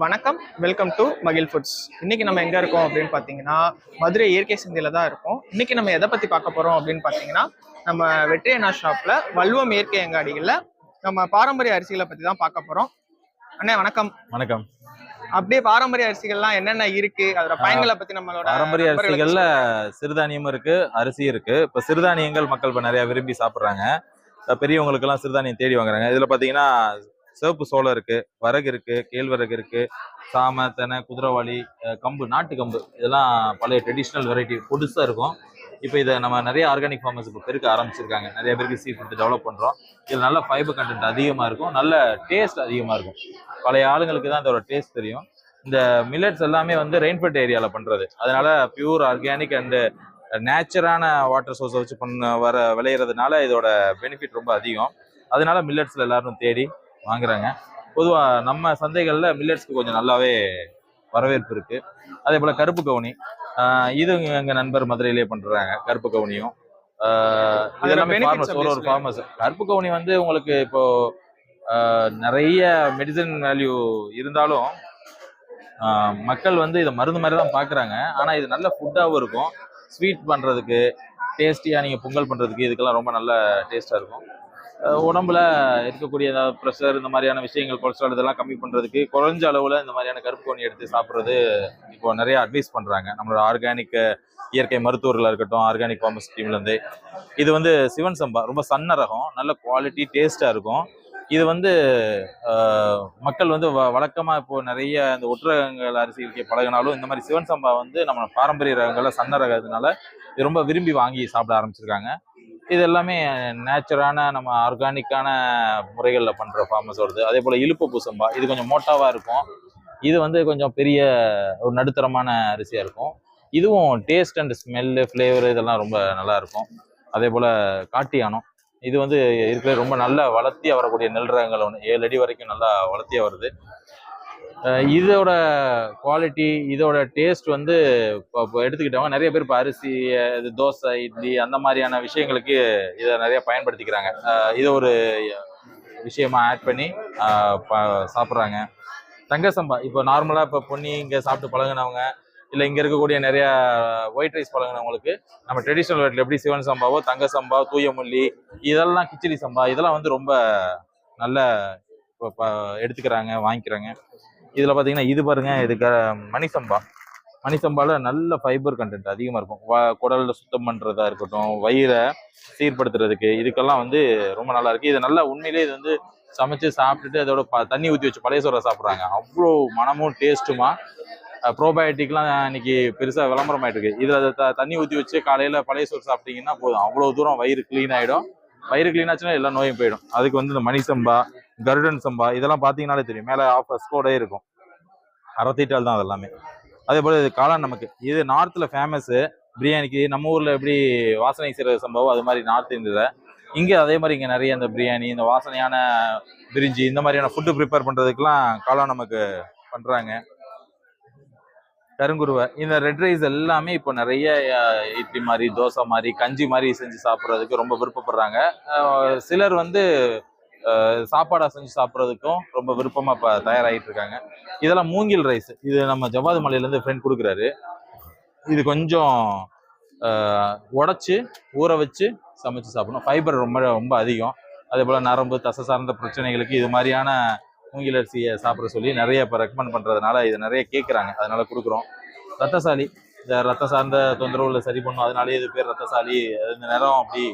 வணக்கம். Welcome to மகிழ் foods இன்னைக்கு நம்ம எங்க இருக்கோம் அப்படின்னு பார்த்தீங்கன்னா மதுரை இயற்கை சந்தையில தான் இருக்கோம். இன்னைக்கு நம்ம எதை பத்தி பார்க்க போறோம் அப்படின்னு பார்த்தீங்கன்னா நம்ம வெற்றியண்ணா ஷாப்ல வல்வம் இயற்கை அங்காடிகள்ல நம்ம பாரம்பரிய அரிசிகளை பத்தி தான் பார்க்க போறோம். அண்ணே வணக்கம். வணக்கம். அப்படியே பாரம்பரிய அரிசிகள்லாம் என்னென்ன இருக்கு? அதோட பயன்களை பத்தி நம்மளோட பாரம்பரிய அரிசிகள்ல சிறுதானியமும் இருக்கு அரிசி இருக்கு. இப்ப சிறுதானியங்கள் மக்கள் இப்ப நிறைய விரும்பி சாப்பிடுறாங்க. பெரியவங்களுக்கு எல்லாம் சிறுதானியம் தேடி வாங்குறாங்க. இதுல பாத்தீங்கன்னா சிவப்பு சோளம் இருக்கு வரகு இருக்கு கேழ்வரகு இருக்கு சாம தெனை குதிரைவாளி கம்பு நாட்டு கம்பு. இதெல்லாம் பழைய ட்ரெடிஷ்னல் வெரைட்டி புதுசா இருக்கும். இப்போ இதை நம்ம நிறைய ஆர்கானிக் ஃபார்மர்ஸ் இப்போ பெருக்க ஆரம்பிச்சிருக்காங்க. நிறைய பேருக்கு சீ ஃபுட் டெவலப் பண்ணுறோம் இதில் நல்ல ஃபைபர் கண்டென்ட் அதிகமாக இருக்கும். நல்ல டேஸ்ட் அதிகமாக இருக்கும். பழைய ஆளுங்களுக்கு தான் இதோட டேஸ்ட் தெரியும். இந்த மில்லட்ஸ் எல்லாமே வந்து ரெயின்பெட் ஏரியாவில் பண்ணுறது அதனால பியூர் ஆர்கானிக் அண்டு நேச்சரான வாட்டர் சோர்ஸை வச்சு பண்ண வர விளையிறதுனால இதோட பெனிஃபிட் ரொம்ப அதிகம். அதனால மில்லட்ஸில் எல்லாரும் தேடி வாங்குறாங்க. பொதுவா நம்ம சந்தைகள்ல மில்லட்ஸ்க்கு கொஞ்சம் நல்லாவே வரவேற்பு இருக்கு. அதே போல கருப்பு கவுனி. இது எங்க நண்பர் மதுரையிலேயே பண்றாங்க கருப்பு கவுனியும். ஆஹ் இது அதோட எல்லாமே benefits farmers, ஒரு ஒரு எப்படி ஃபார்மர்ஸ் கருப்பு கவுனி வந்து உங்களுக்கு இப்போ நிறைய மெடிசன் வேல்யூ இருந்தாலும் மக்கள் வந்து இதை மருந்து மாதிரி தான் பார்க்குறாங்க ஆனால் இது நல்ல ஃபுட்டாகவும் இருக்கும். ஸ்வீட் பண்ணுறதுக்கு டேஸ்டியாக நீங்கள் பொங்கல் பண்ணுறதுக்கு இதுக்கெல்லாம் ரொம்ப நல்ல டேஸ்ட்டாக இருக்கும். உடம்புல இருக்கக்கூடிய ப்ரெஷர் இந்த மாதிரியான விஷயங்கள் கொலஸ்ட்ரால் இதெல்லாம் கம்மி பண்ணுறதுக்கு குறைஞ்ச அளவில் இந்த மாதிரியான கருப்பு கோணி எடுத்து சாப்பிட்றது இப்போ நிறைய அட்வைஸ் பண்ணுறாங்க நம்மளோட ஆர்கானிக் இயற்கை மருத்துவர்களாக இருக்கட்டும் ஆர்கானிக் ஃபார்மஸ் டீம்லேருந்து இது வந்து சிவன் சம்பா ரொம்ப சன்ன ரகம் நல்ல குவாலிட்டி டேஸ்ட்டாக இருக்கும். இது வந்து மக்கள் வந்து வ- வழக்கமாக இப்போது நிறைய இந்த ஒட்டுரகங்கள் அரிசிக்கு பழகினாலும் இந்த மாதிரி சிவன் சம்பா வந்து நம்ம பாரம்பரிய ரகங்களில் சன்ன ரகத்தினால இது ரொம்ப விரும்பி வாங்கி சாப்பிட ஆரம்பிச்சிருக்காங்க. இது எல்லாமே நேச்சுரான நம்ம ஆர்கானிக்கான முறைகளில் பண்ணுற ஃபார்மஸ் வருது. அதே போல் இழுப்பு பூசம்பா இது கொஞ்சம் மோட்டாவாக இருக்கும். இது வந்து கொஞ்சம் பெரிய ஒரு நடுத்தரமான அரிசியாக இருக்கும். இதுவும் டேஸ்ட் அண்ட் ஸ்மெல்லு ஃப்ளேவர் இதெல்லாம் ரொம்ப நல்லா இருக்கும். அதே போல் காட்டியானம் இது வந்து இருக்கிற ரொம்ப நல்லா வளர்த்தியாக வரக்கூடிய நெல் ரகங்கள் ஒன்று ஏழு அடி வரைக்கும் நல்லா வளர்த்தியாக வருது. இதோட குவாலிட்டி இதோட டேஸ்ட் வந்து இப்போ எடுத்துக்கிட்டவங்க நிறைய பேர் இப்போ அரிசி இது தோசை இட்லி அந்த மாதிரியான விஷயங்களுக்கு இதை நிறைய பயன்படுத்திக்கிறாங்க. இதை ஒரு விஷயமா ஆட் பண்ணி ப- சாப்பிட்றாங்க. தங்க சம்பா இப்போ நார்மலாக இப்போ பொன்னி இங்கே சாப்பிட்டு பழகுனவங்க இல்லை இங்கே இருக்கக்கூடிய நிறையா ஒயிட் ரைஸ் பழகுனவங்களுக்கு நம்ம ட்ரெடிஷ்னல் வீட்டில் எப்படி சிவன் சம்பாவோ தங்க சம்பா தூயமல்லி இதெல்லாம் கிச்சடி சம்பா இதெல்லாம் வந்து ரொம்ப நல்ல இப்போ எடுத்துக்கிறாங்க வாங்கிக்கிறாங்க. இதில் பார்த்தீங்கன்னா இது பாருங்க இதுக்கு மணி சம்பா மணி நல்ல ஃபைபர் கண்டென்ட் அதிகமாக இருக்கும். வ- குடலில் சுத்தம் பண்ணுறதா இருக்கட்டும் வயிறை சீர்படுத்துறதுக்கு இதுக்கெல்லாம் வந்து ரொம்ப நல்லா இருக்குது இது நல்லா உண்மையிலேயே இது வந்து சமைச்சு சாப்பிட்டுட்டு அதோட ப- தண்ணி ஊற்றி வச்சு பழைய சோறை சாப்பிட்றாங்க. அவ்வளோ மனமும் டேஸ்ட்டுமா ப்ரோபயோட்டிக்லாம் இன்னைக்கு பெருசாக விளம்பரம் ஆயிட்டு இருக்கு. இதில் த தண்ணி ஊற்றி வச்சு காலையில் பழைய சோறு சாப்பிட்டீங்கன்னா போதும். அவ்வளோ தூரம் வயிறு க்ளீன் ஆகிடும் பயிர் க்ளீன் ஆச்சுன்னா எல்லா நோயும் போயிடும். அதுக்கு வந்து இந்த மணி சம்பா கருடன் சம்பா இதெல்லாம் பார்த்தீங்கன்னாலே தெரியும். மேலே ஆஃப் ஸ்கோடே இருக்கும். அறத்தீட்டால் தான் அதெல்லாமே. அதே போல் இது காளான் நமக்கு. இது நார்த்தில் ஃபேமஸ்ஸு பிரியாணிக்கு நம்ம ஊரில் எப்படி வாசனை செய்கிற சம்பவம்? அது மாதிரி நார்த் இந்தியில் இங்கே அதே மாதிரி இங்கே நிறைய இந்த பிரியாணி இந்த வாசனையான பிரிஞ்சி இந்த மாதிரியான ஃபுட்டு ப்ரிப்பேர் பண்ணுறதுக்கெலாம் காளான் நமக்கு பண்ணுறாங்க கருங்குருவை. இந்த ரெட் ரைஸ் எல்லாமே இப்போ நிறைய இட்லி மாதிரி தோசை மாதிரி கஞ்சி மாதிரி செஞ்சு சாப்பிட்றதுக்கு ரொம்ப விருப்பப்படுறாங்க. சிலர் வந்து சாப்பாடாக செஞ்சு சாப்பிட்றதுக்கும் ரொம்ப விருப்பமாக இப்போ தயாராகிட்டு இருக்காங்க. இதெல்லாம் மூங்கில் ரைஸ் இது நம்ம ஜவ்வாது மலையிலேருந்து ஃப்ரெண்ட் கொடுக்குறாரு. இது கொஞ்சம் உடச்சி ஊற வச்சு சமைச்சு சாப்பிடணும். ஃபைபர் ரொம்ப ரொம்ப அதிகம். அதே போல் நரம்பு தசை சார்ந்த பிரச்சனைகளுக்கு இது மாதிரியான மூங்கில் அரிசியை சாப்பிட சொல்லி நிறைய இப்போ ரெக்கமெண்ட் பண்ணுறதுனால இது நிறைய கேட்குறாங்க அதனால கொடுக்குறோம். ரத்தசாலி இந்த ரத்த சார்ந்த தொந்தரவுகளை சரி பண்ணும். அதனாலேயே இது பேர் ரத்தசாலி. இந்த நேரம் அப்படி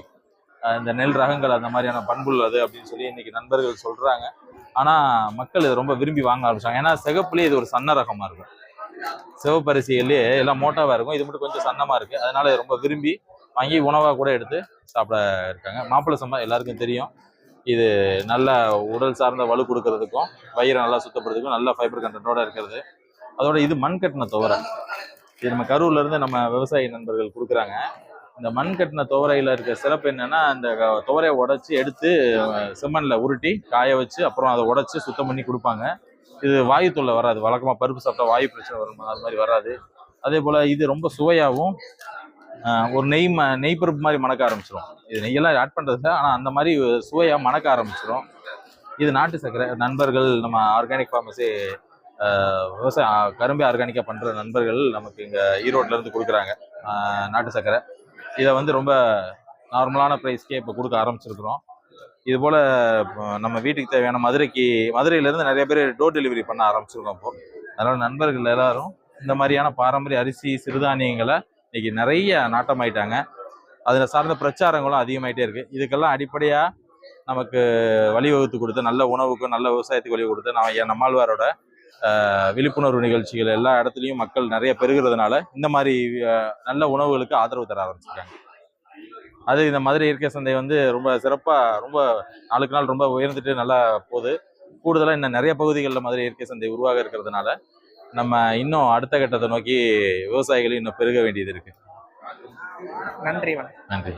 இந்த நெல் ரகங்கள் அந்த மாதிரியான பண்புள்ளது அப்படின்னு சொல்லி இன்னைக்கு நண்பர்கள் சொல்கிறாங்க ஆனால் மக்கள் இதை ரொம்ப விரும்பி வாங்க ஆரம்பிச்சாங்க. ஏன்னா சிகப்புலேயே இது ஒரு சன்ன ரகமாக இருக்கும். சிவப்பரிசிகள்லேயே எல்லாம் மோட்டாவாக இருக்கும். இது மட்டும் கொஞ்சம் சன்னமாக இருக்குது அதனால ரொம்ப விரும்பி வாங்கி உணவாக கூட எடுத்து சாப்பிட இருக்காங்க. மாப்பிள்ளை சம்பா எல்லாருக்கும் தெரியும். இது நல்ல உடல் சார்ந்த வலு கொடுக்கறதுக்கும் வயிறை நல்லா சுத்தப்படுறதுக்கும் நல்ல ஃபைபர் கண்டனோட இருக்கிறது. அதோட இது மண் கட்டின துவரை. இது நம்ம கரூர்ல இருந்து நம்ம விவசாய நண்பர்கள் கொடுக்குறாங்க. இந்த மண் கட்டின துவரையில இருக்க சிறப்பு என்னன்னா அந்த க- துவரையை உடைச்சி எடுத்து அஹ், செம்மண்ல உருட்டி காய வச்சு அப்புறம் அதை உடச்சி சுத்தம் பண்ணி கொடுப்பாங்க. இது வாயு தொல்லை வராது. வழக்கமாக பருப்பு சாப்பிட்டா வாயு பிரச்சனை வரும். அது மாதிரி வராது. அதே போல இது ரொம்ப சுவையாகவும் ஒரு நெய் ம நெய் பருப்பு மாதிரி மணக்க ஆரம்பிச்சிடும் இது நெய்யெல்லாம் ஆட் பண்ணுறது இல்லை ஆனால் அந்த மாதிரி சுவையாக மணக்க ஆரம்பிச்சிடும் இது நாட்டு சர்க்கரை நண்பர்கள் நம்ம ஆர்கானிக் ஃபார்மஸி விவசாயம் கரும்பு ஆர்கானிக்காக பண்ணுற நண்பர்கள் நமக்கு இங்கே ஈரோட்ல இருந்து கொடுக்குறாங்க. நாட்டு சர்க்கரை. இதை வந்து ரொம்ப நார்மலான ப்ரைஸ்க்கே இப்போ கொடுக்க ஆரம்பிச்சிருக்கிறோம். இது போல் நம்ம வீட்டுக்கு தேவையான மதுரைக்கு மதுரையிலேருந்து நிறைய பேர் டோர் டெலிவரி பண்ண ஆரம்பிச்சிருக்கோம் இப்போது அதனால் நண்பர்கள் எல்லாரும் இந்த மாதிரியான பாரம்பரிய அரிசி சிறுதானியங்களை இன்னைக்கு நிறைய நாட்டமாயிட்டாங்க. அதில் சார்ந்த பிரச்சாரங்களும் அதிகமாயிட்டே இருக்கு. இதுக்கெல்லாம் அடிப்படையாக நமக்கு வழிவகுத்து கொடுத்து நல்ல உணவுக்கும் நல்ல விவசாயத்துக்கு வழி கொடுத்து நம்ம என் நம்மாழ்வாரோட ஆஹ், விழிப்புணர்வு நிகழ்ச்சிகள் எல்லா இடத்துலையும் மக்கள் நிறைய பெருகிறதுனால இந்த மாதிரி நல்ல உணவுகளுக்கு ஆதரவு தர ஆரம்பிச்சிருக்காங்க. அது இந்த மதுரை இயற்கை சந்தை வந்து ரொம்ப சிறப்பாக ரொம்ப நாளுக்கு நாள் ரொம்ப உயர்ந்துட்டு நல்லா போகுது. கூடுதலாக இன்னும் நிறைய பகுதிகளில் மதுரை இயற்கை சந்தை உருவாக இருக்கிறதுனால நம்ம இன்னும் அடுத்த கட்டத்தை நோக்கி விவசாயிகள் இன்னும் பெருக வேண்டியது இருக்கு. நன்றி நன்றி.